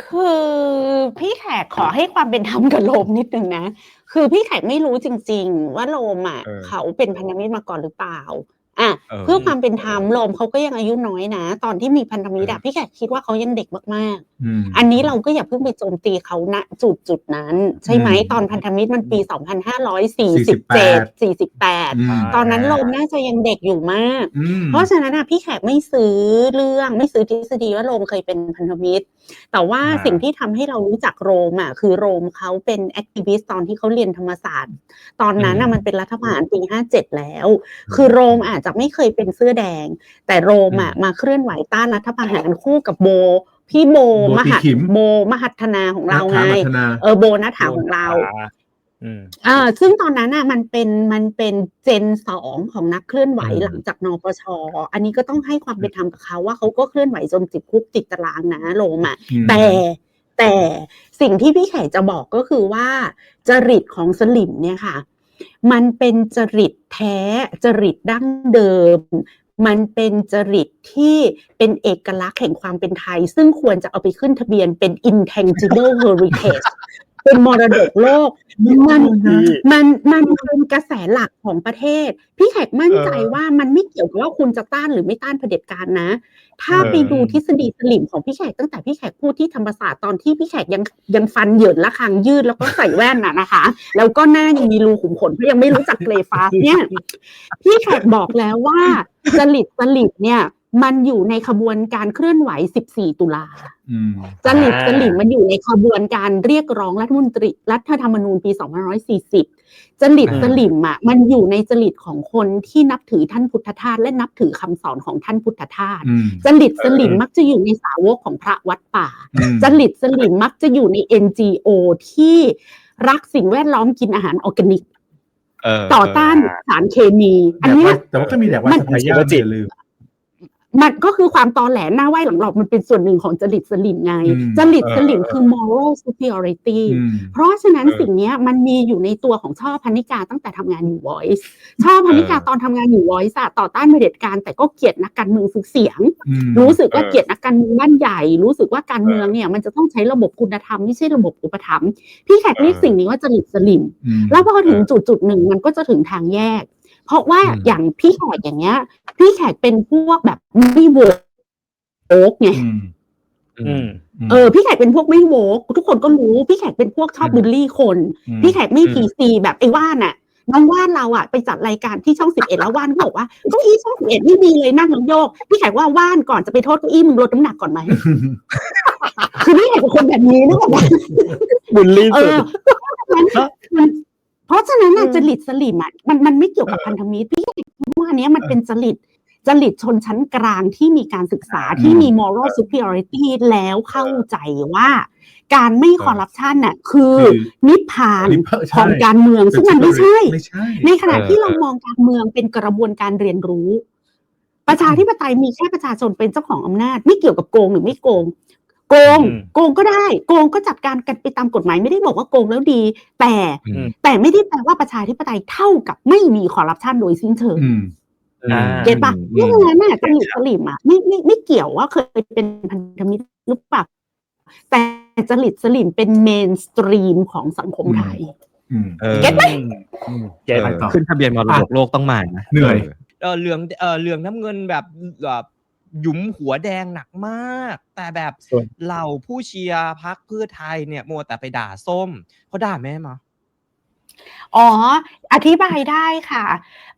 คือพี่แขกขอให้ความเป็นธรรมกับโรมนิดนึงนะ คือพี่แขกไม่รู้จริง ๆ ว่าโรมอะเออเขาเป็นพันธมิตรมาก่อนหรือเปล่า อะเออ เพื่อความเป็นธรรมโรมเขาก็ยังอายุน้อยนะ ตอนที่มีพันธมิตรอะพี่แขกคิดว่าเขายังเด็กมากๆอืมอันนี้เราก็อย่าเพิ่งไปโจมตีเขาณจุดจุดนั้น ใช่ไหมอืมตอนพันธมิตรมันปี 2547 48อืมตอนนั้นโรมน่าจะยังเด็กอยู่มาก อืม เพราะฉะนั้นนะพี่แขกไม่ซื้อเรื่องไม่ซื้อทฤษฎีว่าโรมเคยเป็นพันธมิตร แต่ว่าอ่า สิ่งที่ทำให้เรารู้จักโรมอะคือโรมเขาเป็นแอคทิวิสต์ตอนที่เขาเรียนธรรมศาสตร์ ตอนนั้นน่ะมันเป็นรัฐประหารปี 57 แล้ว คือโรมอาจจะไม่เคยเป็นเสื้อแดง แต่โรมอะมาเคลื่อนไหวต้านรัฐประหารคู่กับโบพี่โบโบมหัตีขิมโบมหัฒนาของเราไงนักพัฒนาเออโบนัฐาของเราอืมอ่าซึ่งตอนนั้นอะมันเป็นมันเป็นเจนสองของนักเคลื่อนไหวอืมหลังจากนปชอันนี้ก็ต้องให้ความเป็นธรรมกับเขาว่าเขาก็เคลื่อนไหวจนติดคุกติดตารางนะโรมอะอืมแต่แต่สิ่งที่พี่แขกจะบอกก็คือว่าจริตของสลิมเนี่ยค่ะ มันเป็นจริตแท้จริตดั้งเดิม มันเป็นจริตที่เป็นเอกลักษณ์แห่งความเป็นไทย ซึ่งควรจะเอาไปขึ้นทะเบียนเป็น intangible heritage เป็นมรดกโลก มันมันมันเป็นกระแสหลักของประเทศ พี่แขกมั่นใจเออว่ามันไม่เกี่ยวกับว่าคุณจะต้านหรือไม่ต้านเผด็จการนะ ถ้าเออไปดูทฤษฎีสลิมของพี่แขกตั้งแต่พี่แขกพูดที่ธรรมศาสตร์ตอนที่พี่แขกยังยังฟันเหยินและคางยืดแล้วก็ใส่แว่นน่ะนะคะ แล้วก็หน้ายังมีรูขุมขนเพราะยังไม่รู้จักเกรฟาสเนี่ย พี่แขกบอกแล้วว่าจริตสลิดเนี่ย มันอยู่ในขบวนการเคลื่อนไหว 14 ตุลาอืมจริตอ่าสลิมมันอยู่ในขบวนการเรียกร้องรัฐมนตรีรัฐธรรมนูญปี 2540จริตสลิมอะมันอยู่ในจริตของคนที่นับถือท่านพุทธทาสและนับถือคำสอนของท่านพุทธทาสอืมจริตสลิมมักจะอยู่ในสาวกของพระวัดป่าอืมจริตสลิมมักจะอยู่ใน NGO ที่รักสิ่งแวดล้อมกินอาหารออร์แกนิกเออต่อต้านสารเคมี อันแต่เนี้ว่ายแต่ว่าก็มีแดกว่ามันสภายาไม่อย่าลืม มันก็คือความตอแหลหน้าไหวหลังหลอกมันเป็นส่วนหนึ่งของจริตสลิมไงอืมจริตสลิมเออคือ moral superiority อืมเพราะฉะนั้นเออสิ่งเนี้ยมันมีอยู่ในตัวของช่อพันนิกาตั้งแต่ทำงานอยู่ Voice ช่อพันนิกาเออตอนทำงานอยู่ Voice อะต่อต้านเผด็จการแต่ก็เกลียดนักการเมืองฝึกเสียงอืมรู้สึกว่าเออเกลียดนักการเมืองบ้านใหญ่ รู้สึกว่าการเมืองเนี่ยมันจะต้องใช้ระบบคุณธรรมไม่ใช่ระบบอุปถัมภ์พี่แขกเรียกเออสิ่งนี้ว่าจริตสลิมอืมแล้วพอถึงจุดจุดๆหนึ่งมันก็จะถึงทางแยก เพราะว่าอืมอย่างพี่แขกอย่างเงี้ย พี่แขกเป็นพวกแบบไม่โวโอ๊กไงอืมอืมเออพี่แขกเป็นพวกไม่โวกทุกคนก็รู้พี่แขกเป็นพวกชอบอืมบูลลี่คนอืมพี่แขกไม่อืมพีซีแบบไอ้ว่านน่ะน้องว่านเราอะไปจัดรายการที่ช่องสิบเอ็ดแล้วว่านก็บอกว่าเก้าอี้ช่องสิบเอ็ดไม่ดีเลยนั่งแล้วโยก พี่แขกว่าว่านก่อนจะไปโทษเก้าอี้มึงลดน้ำหนักก่อนไหมคือพี่แขกเป็นคนแบบนี้นะบอกว่าบุลลี่เอสุดอมัน เพราะฉะนั้นน่ะอืมจริตสลิมอะมันมันไม่เกี่ยวกับพันธมิตรพี่คิดว่าอันเนี้ยมันเป็นจริตจริตชนชั้นกลางที่มีการศึกษาที่มี moral superiority แล้วเข้าใจว่า การไม่คอร์รัปชันน่ะคือคือนิพพานนิพพานใช่ของการเมืองซึ่งมันไม่ใช่ไม่ใช่ในขณะเออที่เรามองการเมืองเป็นกระบวนการเรียนรู้ ประชาธิปไตยมีแค่ประชาชนเป็นเจ้าของอำนาจ ไม่เกี่ยวกับโกงหรือไม่โกง โกงอืมโกงก็ได้ โกงก็จัดการกันไปตามกฎหมายไม่ได้บอกว่าโกงแล้วดี แต่อืมแต่ไม่ได้แปลว่าประชาธิปไตยเท่ากับไม่มีคอร์รัปชันโดยสิ้นเชิงอืมอ่าเก็ตปะอืมเพราะฉะนั้นน่ะจริตสลิมอะไม่ไม่ไม่เกี่ยวว่าเคยเป็นพันธมิตรหรือเปล่าแต่จริตสลิมเป็นเมนสตรีมของสังคมไทยอืมเออเก็ตไหมอืมเก็ตไปต่อขึ้นทะเบียนมรดกโลกต้องมานะเหนื่อยเออเหลืองเออเหลืองน้ำเงินแบบแบบ หยุมหัวแดงหนักมาก แต่แบบส่วนเหล่าผู้เชียร์พักเพื่อไทยเนี่ยมัวแต่ไปด่าส้มเขาด่าแม่มาอ๋อ อธิบายได้ค่ะ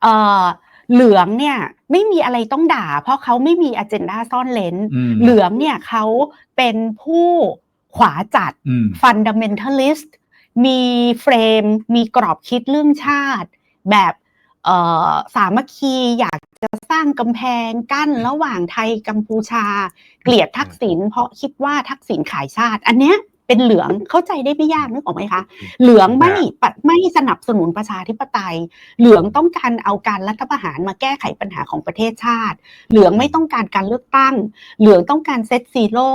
เอ่อเหลืองเนี่ยไม่มีอะไรต้องด่า เพราะเขาไม่มีอ g e n d a ซ่อนเลนอืมเหลืองเนี่ยเขาเป็นผู้ขวาจัดอืม fundamentalist มีเฟรม มีกรอบคิดเรื่องชาติ แบบเอ่อ สามัคคีอยากจะสร้างกำแพงกั้นระหว่างไทยกัมพูชา เกลียดทักษิณเพราะคิดว่าทักษิณขายชาติ อันเนี้ย เป็นเหลืองเข้าใจได้ไม่ยากนึกออกไหมคะ เหลืองไม่ปะไม่สนับสนุนประชาธิปไตย เหลืองต้องการเอาการรัฐประหารมาแก้ไขปัญหาของประเทศชาติ เหลืองไม่ต้องการการเลือกตั้ง เหลืองต้องการเซตซีโร่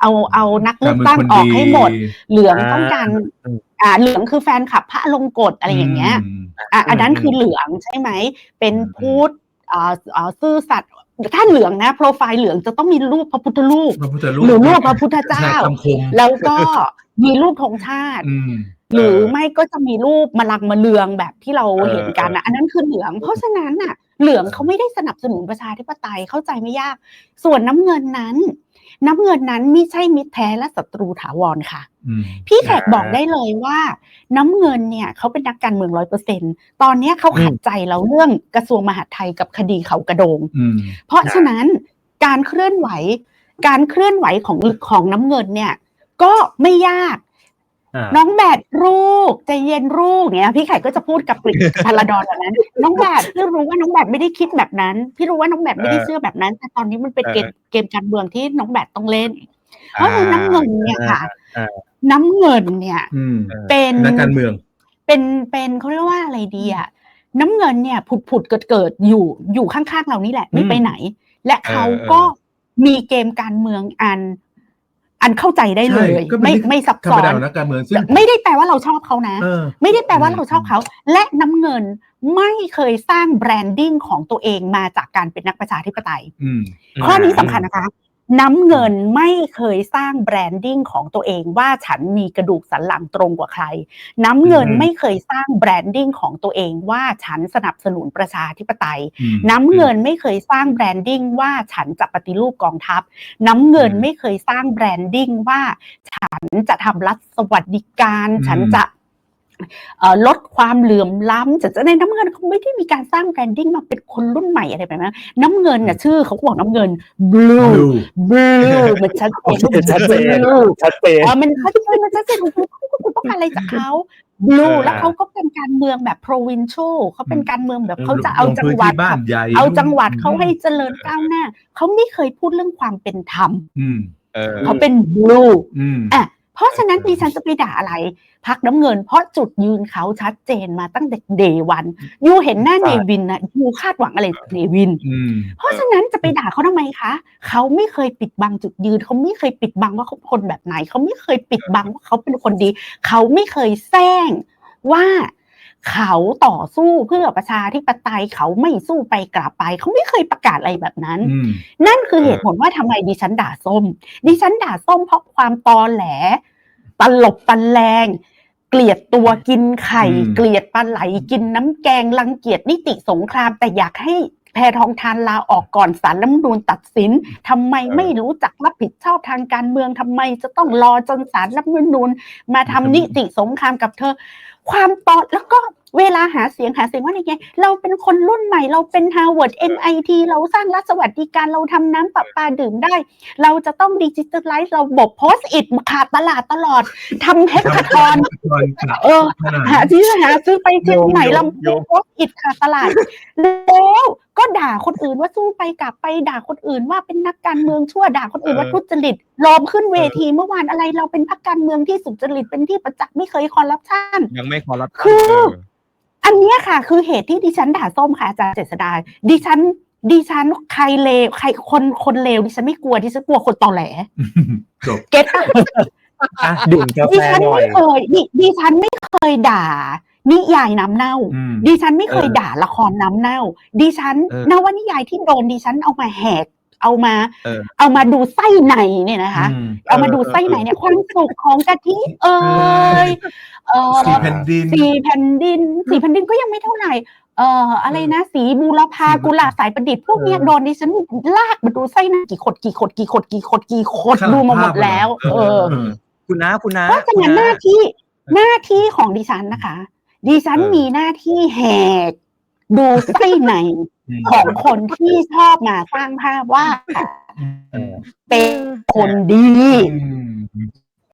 เอาเอานักเลือกตั้งออกให้หมด เหลืองต้องการอืมอ่าเหลืองคือแฟนคลับพระอลงกฎอะไรอย่างเงี้ยมอะอันนั้นคือเหลืองใช่ไหมเป็นอืมพุทธอ่าอ่าซื่อสัตย์ ถ้าเหลืองนะโปรไฟล์เหลืองจะต้องมีรูปพระพุทธรูปพระพุทธรูปหรือรูปพระพุทธเจ้าคำคมแล้วก็มีรูปธงชาติอืมหรือไม่ก็จะมีรูปมะลังมะเลืองแบบที่เราเห็นกันนะอันนั้นคือเหลือง เพราะฉะนั้นน่ะ เหลืองเขาไม่ได้สนับสนุนประชาธิปไตยเข้าใจไม่ยาก ส่วนน้ำเงินนั้น น้ำเงินนั้นไม่ใช่มิตรแท้และศัตรูถาวรค่ะอืมพี่แขกบอกได้เลยว่า น้ำเงินเนี่ยเขาเป็นนักการเมืองร้อยเปอร์เซ็นตอนเนี้ยเขาขัดใจเราเรื่องกระทรวงมหาดไทยกับคดีเขากระโดงอืมเพราะฉะนั้นการเคลื่อนไหว การเคลื่อนไหวของของน้ำเงินเนี่ย ก็ไม่ยากอ่า น้องแบดลูกใจเย็นลูกเนี่ยพี่ไข่ก็จะพูดกับกริกพาราดอนแบบนั้น น้องแบดพี่รู้ว่าน้องแบดไม่ได้คิดแบบนั้น พี่รู้ว่าน้องแบดไม่ได้เชื่อแบบนั้น แต่ตอนนี้มันเป็นเกมเกมการเมืองที่น้องแบดต้องเล่นเพราะฉะนั้นน้ำเงินเนี่ยค่ะอ่าน้ำเงินเนี่ยอืมเป็นนักการเมือง เป็นเป็นเขาเรียกว่าอะไรดีอะน้ำเงินเนี่ยผุดผุดเกิดเกิดอยู่อยู่ข้างๆเรานี่แหละไม่ไปไหน และเขาก็มีเกมการเมืองอัน อันเข้าใจได้เลยใช่ก็เป็นไม่ที่ไม่ซับธรซ้รอมดานของนักการเมืองซึ่งไม่ได้แปลว่าเราชอบเขานะเออไม่ได้แปลว่าเราชอบเขา และน้ำเงินไม่เคยสร้างแบรนดิ้งของตัวเองมาจากการเป็นนักประชาธิปไตยอืมข้อนี้สำคัญนะคะ น้ำเงินไม่เคยสร้างแบรนดิ้งของตัวเองว่าฉันมีกระดูกสันหลังตรงกว่าใคร น้ำเงินอืมไม่เคยสร้างแบรนดิ้งของตัวเองว่าฉันสนับสนุนประชาธิปไตยอืมน้ำเงินไม่เคยสร้างแบรนดิ้งว่าฉันจะปฏิรูปกองทัพ น้ำเงินอืมไม่เคยสร้างแบรนดิ้งว่าฉันจะทำรัฐสวัสดิการอืมฉันจะเอ่อ ลดความเหลื่อมล้ำฉันจะในน้ำเงินเขาไม่ได้มีการสร้างแบรนดิ้งมาเป็นคนรุ่นใหม่อะไรแบบนั้นน้ำเงินน่ะชื่อเขาบอกน้ำเงิน blue ดู blue มันชัดเจนชัดเจน blue ชัดเจนเออมันชัดเจนมันชัดเจนคุณคุณคุณต้องการอะไรจากเขา blue เออแล้วเขาก็เป็นการเมืองแบบ provincial เขาเป็นการเมืองแบบเขาจะเอาลงจัพื้งนหวัดที่บ้านใหญ่เอาจังหวัดเขาให้เจริญก้าวหน้าเขาไม่เคยพูดเรื่องความเป็นธรรมอืมเออเขาเป็น blue อืมอะ เพราะฉะนั้นเออดิฉันจะไปด่าอะไรพักน้ำเงิน เพราะจุดยืนเขาชัดเจนมาตั้งแต่เดวันยูเห็นหน้าเนวินนะยูคาดหวังอะไรจากเนวินอืมเพราะฉะนั้นจะไปด่าเขาทำไมคะเขาไม่เคยปิดบังจุดยืนเขาไม่เคยปิดบังว่าเขาเป็นคนแบบไหนเขาไม่เคยปิดบังว่าเขาเป็นคนดี เขาไม่เคยแซงว่า เขาต่อสู้เพื่อประชาธิปไตยเขาไม่สู้ไปกลับไป เขาไม่เคยประกาศอะไรแบบนั้นอืมนั่นคือเหตุผลว่าทำไมดิฉันด่าส้ม ดิฉันด่าส้มเพราะความตอแหลตลบปันแรงเกลียดตัวกินไข่อืมเกลียดปลาไหลกินน้ำแกงรังเกียจนิติสงครามแต่อยากให้ แพทองทานลาออกก่อนสารรัฐธรรมนูญตัดสินทำไมไม่รู้จักรับผิดชอบทางการเมืองทำไมจะต้องรอจนสารรัฐธรรมนูญมาทำนิติสงครามกับเธอ ความตอแล้วก็เวลาหาเสียงหาเสียงว่าไงเราเป็นคนรุ่นใหม่ เราเป็น Harvard MIT เราสร้างรัฐสวัสดิการเราทำน้ำประปาดื่มได้ เราจะต้องดิจิทัลไลซ์ระบบโพสต์อิดขาดตลาดตลอดทำแฮกคาทอนเออขนาดหาที่หาซื้อไปเชียงใหม่โยมลำโยโพงมโพสต์อิดขาดตลาดแล้ว ก็ด่าคนอื่นว่าสู้ไปกลับไปด่าคนอื่นว่าเป็นนักการเมืองชั่วด่าคนอื่นว่าทุจริตลอมขึ้นเวทีเมื่อวานอะไรเราเป็นนักการเมืองที่สุจริตเป็นที่ประจักษ์ไม่เคยคอร์รัปชันยังไม่คอรับคืออันเนี้ยค่ะคือเหตุที่ดิฉันด่าส้มค่ะอาจารย์เจษดาดิฉันดิฉันใครเลวใครคนคนเลวดิฉันไม่กลัวดิฉันกลัวคนตอแหลจบเก็ตปะอะดื่มกาดิแฟฉันหน่อไม่ยเคยดิดิฉันไม่เคยด่า นิยายน้ำเน่าอืมดิฉันไม่เคยเออด่าละครน้ำเน่า ดิฉันเออนวนิยายที่โดนดิฉันเอามาแหกเอามา เออเอามาดูไส้ในเนี่ยนะคะอืมเอามาดูไส้ในเนี่ยความสุขของกะทิเอ่ยเออสี่แผ่นดินสีแผ่นดินสีแผ่นดินก็ยังไม่เท่าไหร่เอ่ออะไรนะสีบูรพาสีบูรพากุหลาบสายประดิษฐ์พวกเนี้ยเออโดนดิฉันลากมาดูไส้ในกี่ขดกี่ขดกี่ขดกี่ขดกี่ขดข้างหลังดูมาหมดภาพอะแล้ว เออ คุณน้าคุณน้าเพราะฉะนั้นหน้าที่หน้าที่ของดิฉันนะคะ ดิฉันเออมีหน้าที่แหกดูไส้ในอืมของคนที่ชอบมาสร้างภาพว่าอืมเป็นคนดีอืม